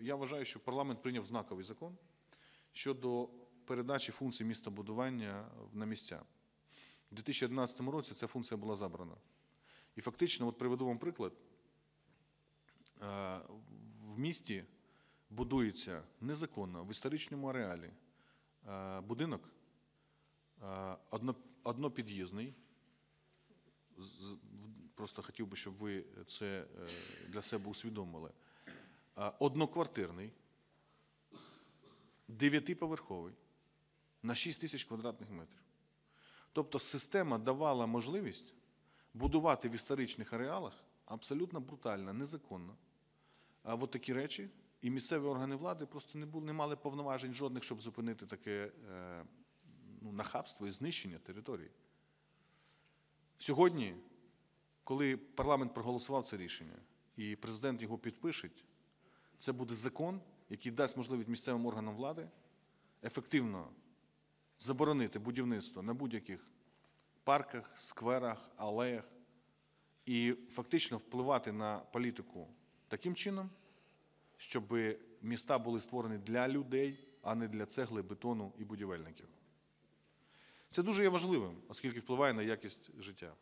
я вважаю, що парламент прийняв знаковий закон щодо передачі функцій містобудування на місця. У 2011 році ця функція була забрана. І фактично, от приведу вам приклад. Е, В місті будується незаконно в історичному ареалі е, будинок е, одно- однопід'їзний. Просто хотів би, щоб ви це е, для себе усвідомили. Е, Одноквартирний, дев'ятиповерховий на 6 тисяч квадратних метрів. Тобто система давала можливість будувати в історичних ареалах абсолютно брутально, незаконно. От такі речі, і місцеві органи влади просто не, були, не мали повноважень жодних, щоб зупинити таке е, ну, нахабство і знищення території. Сьогодні, коли парламент проголосував це рішення і президент його підпише, це буде закон, який дасть можливість місцевим органам влади ефективно заборонити будівництво на будь-яких парках, скверах, алеях і фактично впливати на політику таким чином, щоб міста були створені для людей, а не для цегли, бетону і будівельників. Це дуже є важливим, оскільки впливає на якість життя.